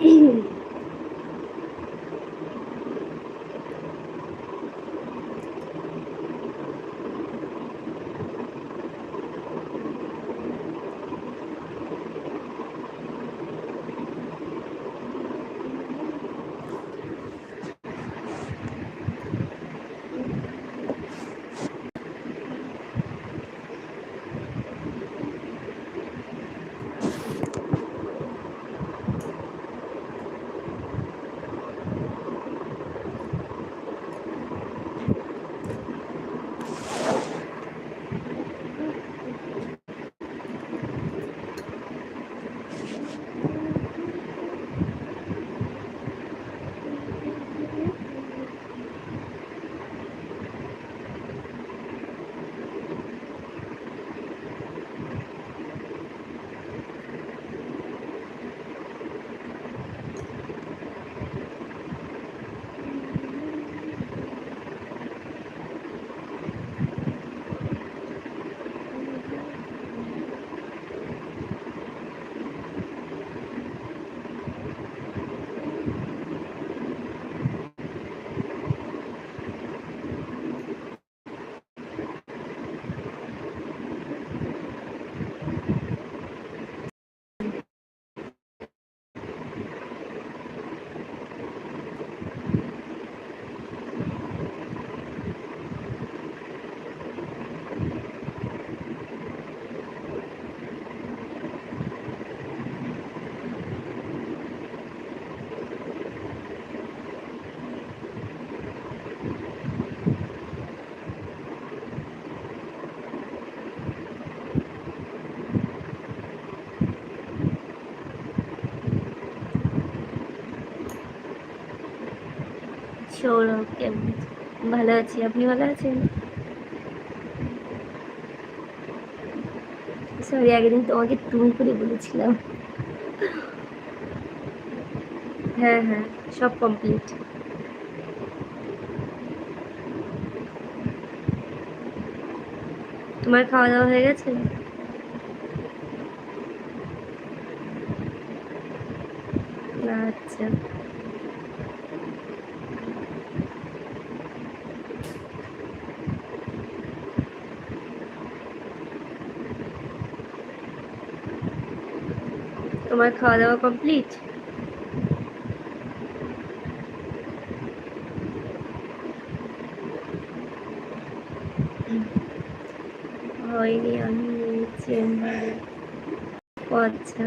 সৌরভ কেমন ভালো আছি। আপনি ভালো আছেন? সরি আগের দিন তোমাকে তুমি করে বলেছিলাম। হ্যাঁ হ্যাঁ সব কমপ্লিট তোমার খাওয়া দাওয়া হয়ে গেছে? আচ্ছা। তোমার খাওয়া দাওয়া কমপ্লিট হয়নি আমি ও আচ্ছা।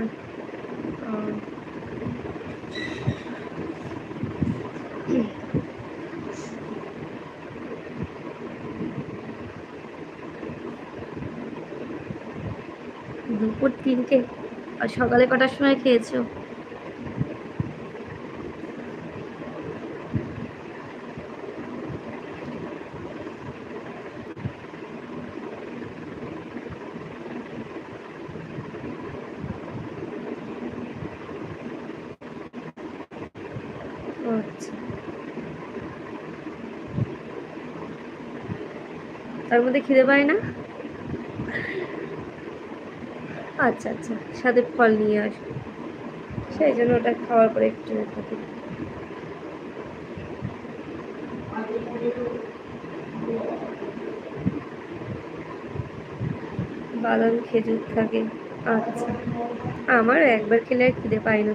দুপুর তিনটে। আর সকালে কটার সময় খেয়েছো? আচ্ছা। তার মধ্যে খিদে পায় না? আচ্ছা আচ্ছা। সাথে ফল নিয়ে আসো। সেই জন্য ওটা খাওয়ার পরে একটু থাকি। বাদাম খেজুর থাকে। আচ্ছা। আমার একবার খেলে আর খিদে পায় না।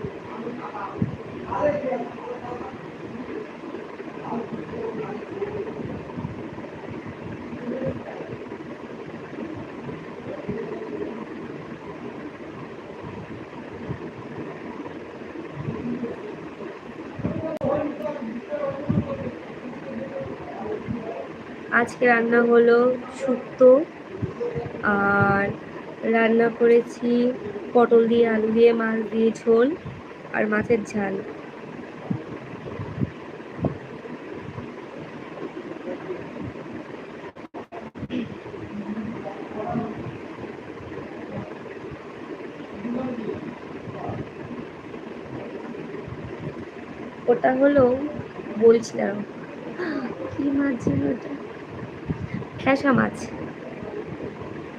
আজকে রান্না হলো শুক্তো আর রান্না করেছি পটল দিয়ে, আলু দিয়ে, মাছ দিয়ে, ঝোল আর মাছের ঝাল। ওটা হলো বলছিলাম। কি মাছ ওটা? ফ্যাসা মাছ।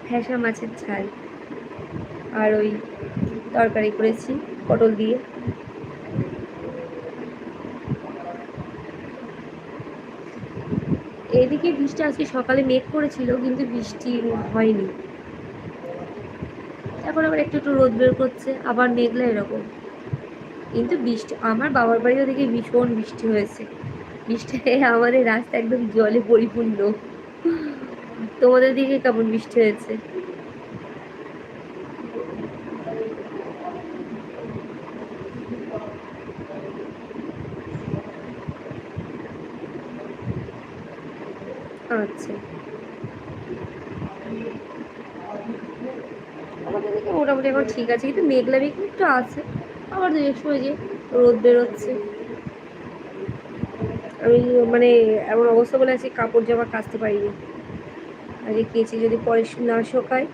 ফ্যাসা মাছের ঝাল। আর ওই তরকারি করেছি, পটল দিয়ে। এদিকে বৃষ্টি আজকে সকালে মেঘ করেছিল, কিন্তু বৃষ্টি হয়নি। এখন আবার একটু একটু রোদ বের করছে, আবার মেঘলা এরকম। কিন্তু বৃষ্টি, আমার বাবার বাড়িও দেখে ভীষণ বৃষ্টি হয়েছে। বৃষ্টি আমাদের রাস্তা একদম জলে পরিপূর্ণ। তোমাদের দিকে কেমন বৃষ্টি হয়েছে? আচ্ছা। মোটামুটি এখন ঠিক আছে, কিন্তু মেঘলা মেঘ একটু আছে। আবার দু এক সময় যে রোদ বেরোচ্ছে। আমি মানে এমন অবস্থা বলে আছি কাপড় জামা কাচতে পারিনি। আগে কেচে যদি পরে না শোকায়।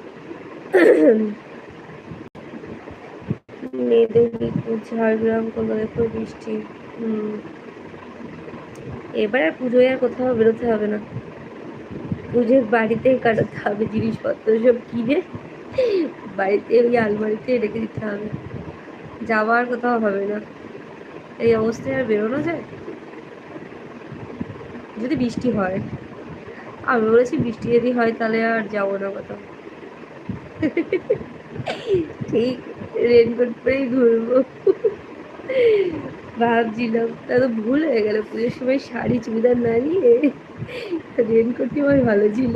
মেয়েদের ঝাড়গ্রাম কলকাতায় বৃষ্টি। হুম। এবার আর পুজোয় আর কোথাও বেরোতে হবে না। পুজোর বাড়িতেই কাটাতে হবে জিনিসপত্র সব কিনে। বাড়িতে ওই আলমারিতে রেখে দিতে হবে। যাওয়ার কোথাও হবে না। এই অবস্থায় আর বেরোনো যায়? যদি বৃষ্টি হয়। আমি বলেছি বৃষ্টি যদি হয় তাহলে আর যাব না কোথাও। ঠিক রেনকোট পরেই ঘুরবো। ভাবছিলাম, তা তো ভুল হয়ে গেল, পুজোর সময় শাড়ি, চুড়িদার না নিয়ে রেনকোটই আমার ভালো ছিল।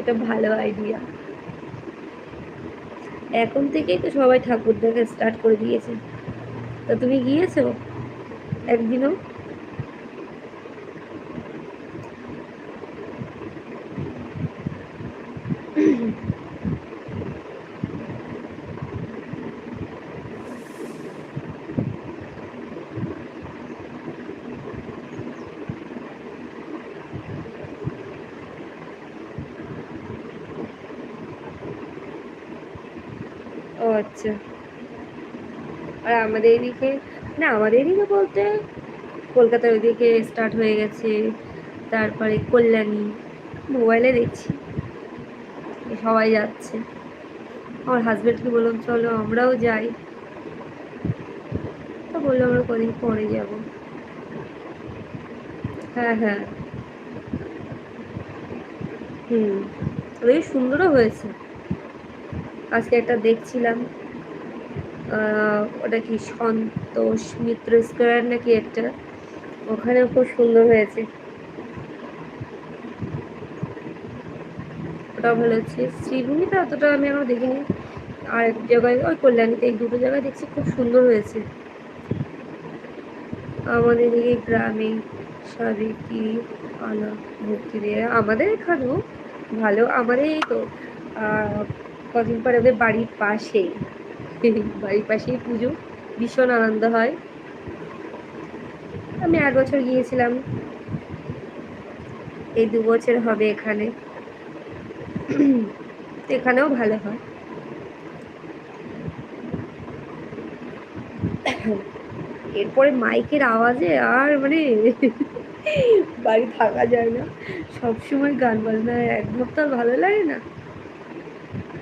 এটা ভালো আইডিয়া এখন থেকেই তো সবাই ঠাকুর দেখা স্টার্ট করে দিয়েছে। তা তুমি গিয়েছো একদিনও ও আচ্ছা আর আমাদের এদিকে না আমাদের এদিকে বলতে কলকাতার ওইদিকে স্টার্ট হয়ে গেছে, তারপরে কল্যাণী মোবাইলে দেখছি, সবাই যাচ্ছে। আমার হাজব্যান্ডকে বললাম, চলো আমরাও যাই। তো বলল, আমরা কদিন পরে যাব। হ্যাঁ হ্যাঁ। হুম বেশ সুন্দরও হয়েছে। আজকে একটা দেখছিলাম। ওটা কি সন্তোষ মিত্র স্কোয়ার নাকি একটা? ওখানেও খুব সুন্দর হয়েছে। ওটাও ভালো হচ্ছে। শ্রীভূমিতে অতটা আমি এখনও দেখিনি। আর এক জায়গায়, ওই কল্যাণীতে এই দুটো জায়গায় দেখছি খুব সুন্দর হয়েছে। আমাদের এই গ্রামে সাবেকি আনা ভক্তি দিয়ে। আমাদের এখানেও ভালো। আমাদের এই তো কদিন পরে ওদের বাড়ির পাশেই। বাড়ির পাশেই পুজো, ভীষণ আনন্দ হয়। আমি এক বছর গিয়েছিলাম। এই দু বছর হবে এখানে। এখানেও ভালো হয়। এরপরে মাইকের আওয়াজে আর মানে বাড়ি থাকা যায় না। সবসময় গান বাজনা, এক সপ্তাহ ভালো লাগে না।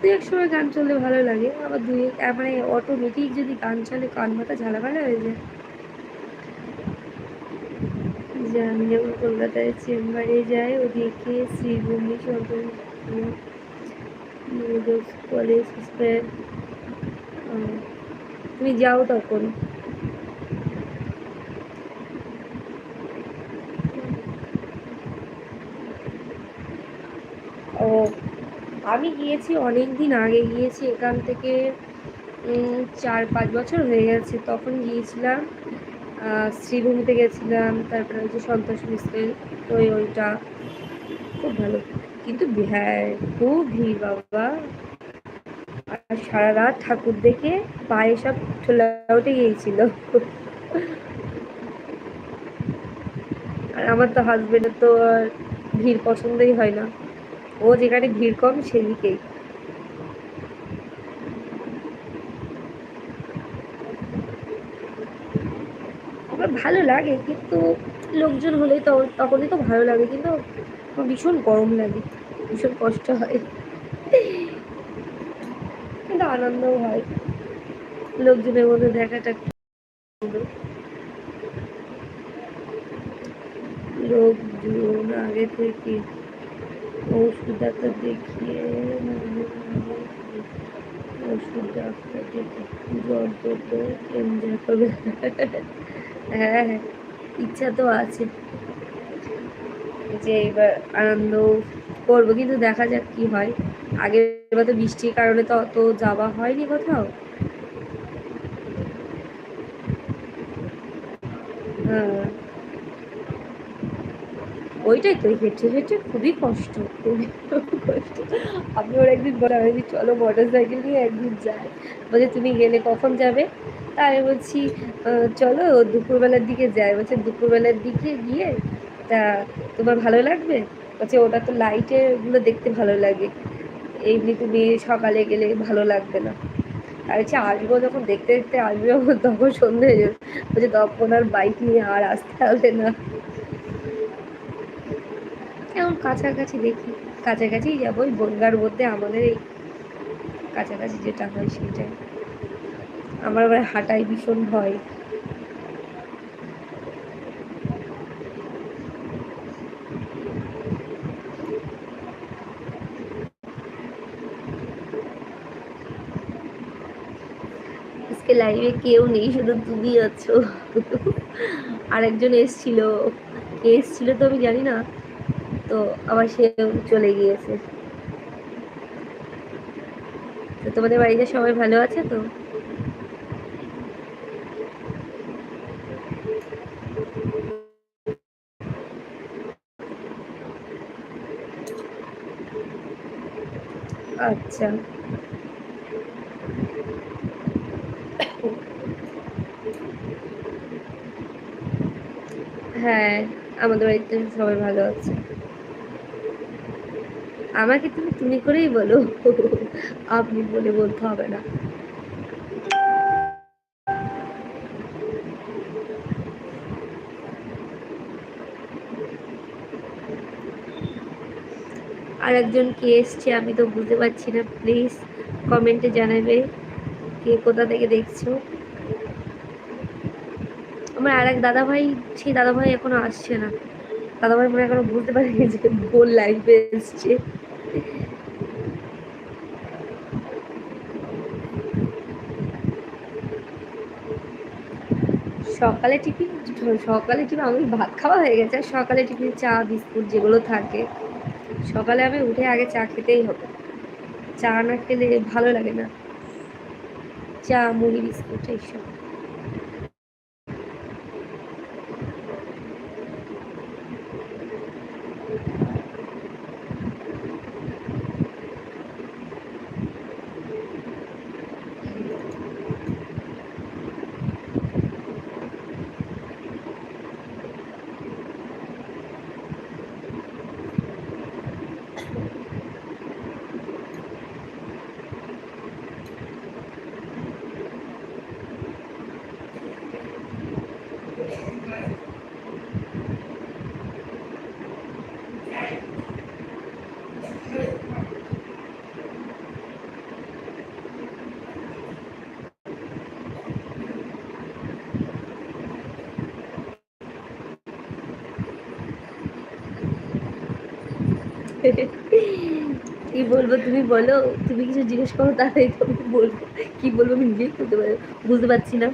এক সময় গান চললে ভালো লাগে। আবার দুই মানে অটোমেটিক যদি গান চলে, কান মাথা ঝালাপালা হয়ে যায়। যে আমি যখন কলকাতায় চেম্বারে যাই, ওদিকে শ্রীভূমি কলেজ তুমি যাও তখন। ও আমি গিয়েছি অনেক দিন আগে গিয়েছি, এখান থেকে চার পাঁচ বছর হয়ে গেছে। তখন গিয়েছিলাম শ্রীভূমিতে গেছিলাম, তারপরে যে সন্তোষ মিস্ত্রি ওই ওইটা। খুব ভালো। কিন্তু হ্যাঁ খুব ভিড় বাবা। আর সারা রাত ঠাকুর দেখে পায়ে সব ঠোলা উঠে গিয়েছিল। আর আমার তো হাজবেন্ডের তো আর ভিড় পছন্দই হয় না। ও যেখানে ভিড় কম সেদিকেই। ভালো লাগে, কিন্তু লোকজন হলে তো তখনই তো ভালো লাগে, কিন্তু ভীষণ গরম লাগে, ভীষণ কষ্ট হয়। কিন্তু আনন্দও হয়। লোকজনের মধ্যে দেখাটা রোগ জুন আগে থেকে ওষুধ ডাক্তার দেখিয়ে ওষুধ ডাক্তার জ্বর তো এনজয় করবে। হ্যাঁ ইচ্ছা তো আছে, যে এবার আনন্দ করব, কিন্তু দেখা যাক কি হয়। আগের এবার তো বৃষ্টির কারণে তো অত যাওয়া হয়নি কোথাও। হ্যাঁ। ওইটাই তো, হেঁটে হেঁটে খুবই কষ্ট খুবই কষ্ট। আমি ওর একদিন বলে আমি চলো মোটর সাইকেল নিয়ে একদিন যাই। বলছে, তুমি গেলে কখন যাবে? তা আমি বলছি চলো দুপুরবেলার দিকে যাই। বলছে, দুপুরবেলার দিকে গিয়ে, তা তোমার ভালো লাগবে? বলছে, ওটা তো লাইটেগুলো দেখতে ভালো লাগে। এমনি তুমি সকালে গেলে ভালো লাগবে না। আর হচ্ছে আসব যখন দেখতে দেখতে আসবে, তখন সন্ধে হয়ে যাবে। বলছে, তখন আর বাইক নিয়ে আর আসতে হবে না। এখন কাছাকাছি দেখি কাছাকাছি যাব, ওই বনগার মধ্যে আমাদের এই কাছাকাছি যেটা হয় সেটাই আমার আবার হাঁটাই ভীষণ ভয়। আজকে লাইভে কেউ নেই, শুধু তুমি আছো। আরেকজন এসছিল। কে এসছিল তো আমি জানি না। তো আবার সে চলে গিয়েছে। তো তোমাদের বাড়িতে সবাই ভালো আছে তো? আচ্ছা। হ্যাঁ আমাদের বাড়িতে সবাই ভালো আছে। আমাকে তুমি তুমি করেই বলো। আপনি বলে বলতে হবে না। আর একজন কে এসছে আমি তো বুঝতে পারছি না। প্লিজ কমেন্টে জানাবে কে কোথা থেকে দেখছ। আমার আর এক দাদাভাই, সেই দাদাভাই এখনও আসছে না। দাদাভাই মনে এখনও বুঝতে পারিনি যে গোল লাইফে এসছে। সকালে টিফিন সকালে টিফিন, আমি ভাত খাওয়া হয়ে গেছে। আর সকালে টিফিন, চা, বিস্কুট, যেগুলো থাকে। সকালে আমি উঠে আগে চা খেতেই হবে। চা না খেলে ভালো লাগে না। চা, মুড়ি, বিস্কুট, এইসব। কি বলব তুমি বলো, তুমি কিছু জিজ্ঞেস করো তাহলে তুমি বলব। কি বলব আমি নিজেই বুঝতে পারি বুঝতে পারছি না।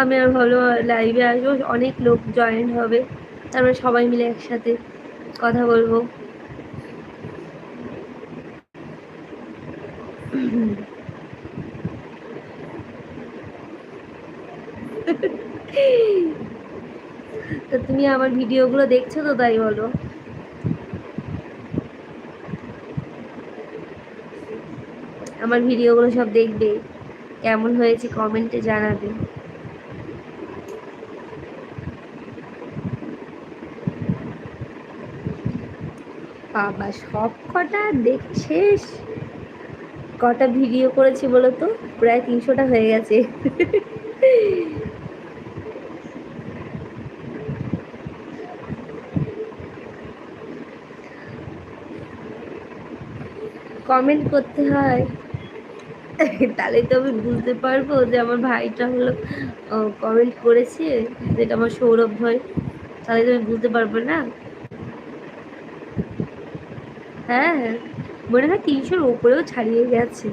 আমি আর ভালো লাইভে আসব, অনেক লোক জয়েন হবে, তারপরে সবাই মিলে একসাথে কথা বলব। তো তুমি আমার ভিডিওগুলো দেখছ তো তাই বলো। আমার ভিডিওগুলো সব দেখবে। কেমন হয়েছে কমেন্টে জানাবে। বাবা, সব কটা দেখে, শেষ। কটা ভিডিও করেছি বলো তো প্রায় তিনশোটা হয়ে গেছে। কমেন্ট করতে হয়। তাহলে তো আমি বুঝতে পারব যে আমার ভাইটা হলো কমেন্ট করেছে যেটা আমার সৌরভ ভাই। তাহলে তুমি বুঝতে পারবে না। হ্যাঁ হ্যাঁ। মনে হয় তিনশোর ওপরেও ছাড়িয়ে গেছে।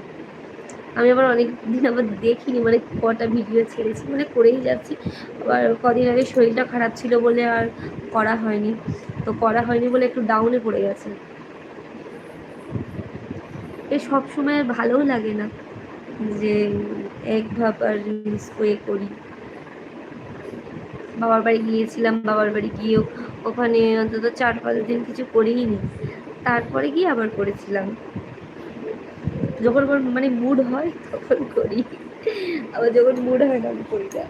আমি আবার অনেক দিন আবার দেখিনি মানে কটা ভিডিও ছেড়েছি মানে করেই যাচ্ছি। আবার কদিন আগে শরীরটা খারাপ ছিল বলে আর করা হয়নি। তো করা হয়নি বলে একটু ডাউনে পড়ে গেছে। এ সবসময় ভালোও লাগে না। যে এক ভাব আর রিলস করে করি। বাবার বাড়ি গিয়েছিলাম, বাবার বাড়ি গিয়েও ওখানে অন্তত চার পাঁচ দিন কিছু করেই নি। তারপরে গিয়ে আবার করেছিলাম। যখন আমার মানে মুড হয়, তখন করি। আবার যখন মুড হয় না, আমি করি না।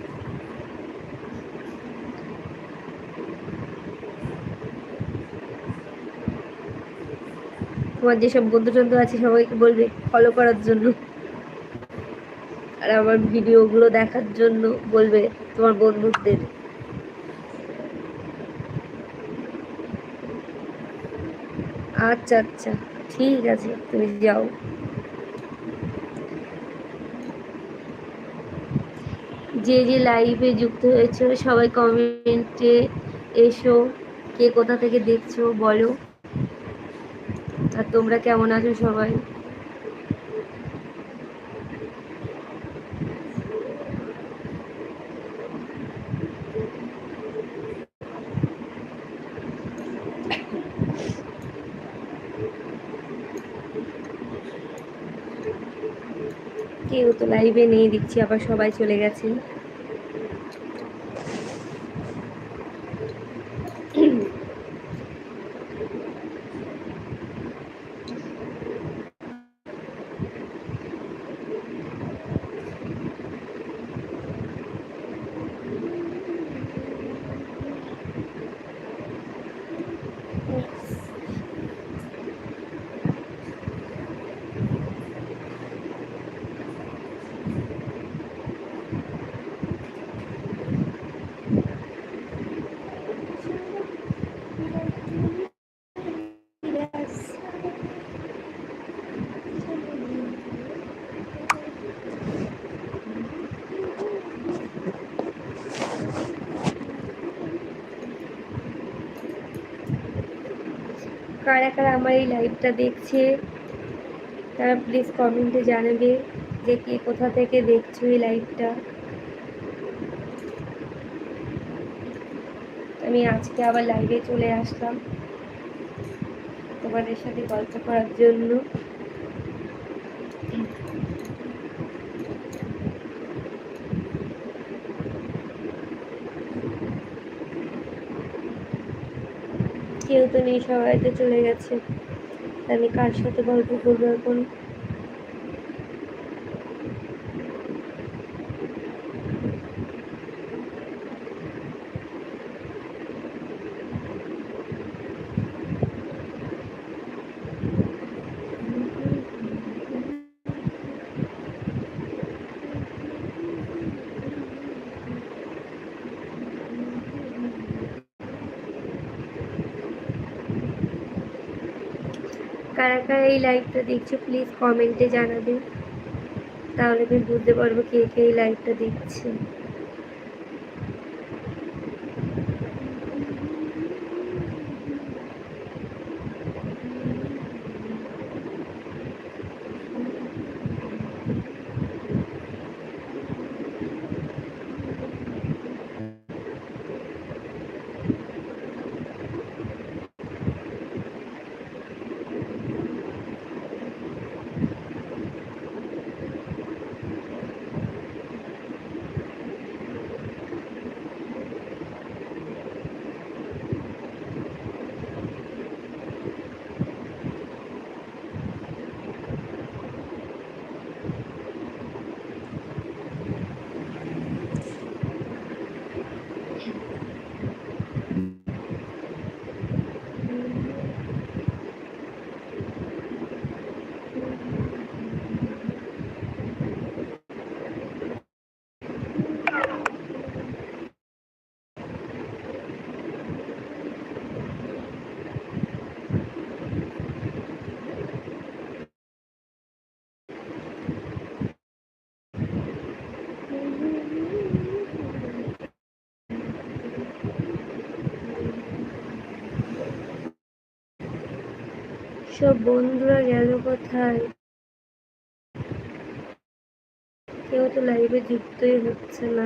তোমার যেসব বন্ধু টন্ধু আছে, সবাইকে বলবে ফলো করার জন্য। আর আমার ভিডিওগুলো দেখার জন্য বলবে তোমার বন্ধুদের। আচ্ছা আচ্ছা ঠিক আছে, তুমি যাও। যে যে লাইভে যুক্ত হয়েছে সবাই কমেন্টে এসো, কে কোথা থেকে দেখছ, বলো। আর তোমরা কেমন আছো সবাই কেউ তো লাইভে নেই দিচ্ছি আবার সবাই চলে গেছে। কারা কারা আমার এই লাইভটা দেখছে, তারা প্লিজ কমেন্টে জানাবে যে কে কোথা থেকে দেখছ এই লাইভটা আমি আজকে আবার লাইভে চলে আসলাম তোমাদের সাথে গল্প করার জন্য কেউ তো নেই সবাই তো চলে গেছে। আমি কার সাথে গল্প করব এখন? কারা কারা এই লাইভটা দেখছ প্লিজ কমেন্টে জানাবেন। তাহলে আমি বুঝতে পারব কে কে এই লাইভটা দেখছে। সব বন্ধুরা গেল কোথায়? কেউ তো লাইভে যুক্তই হচ্ছে না।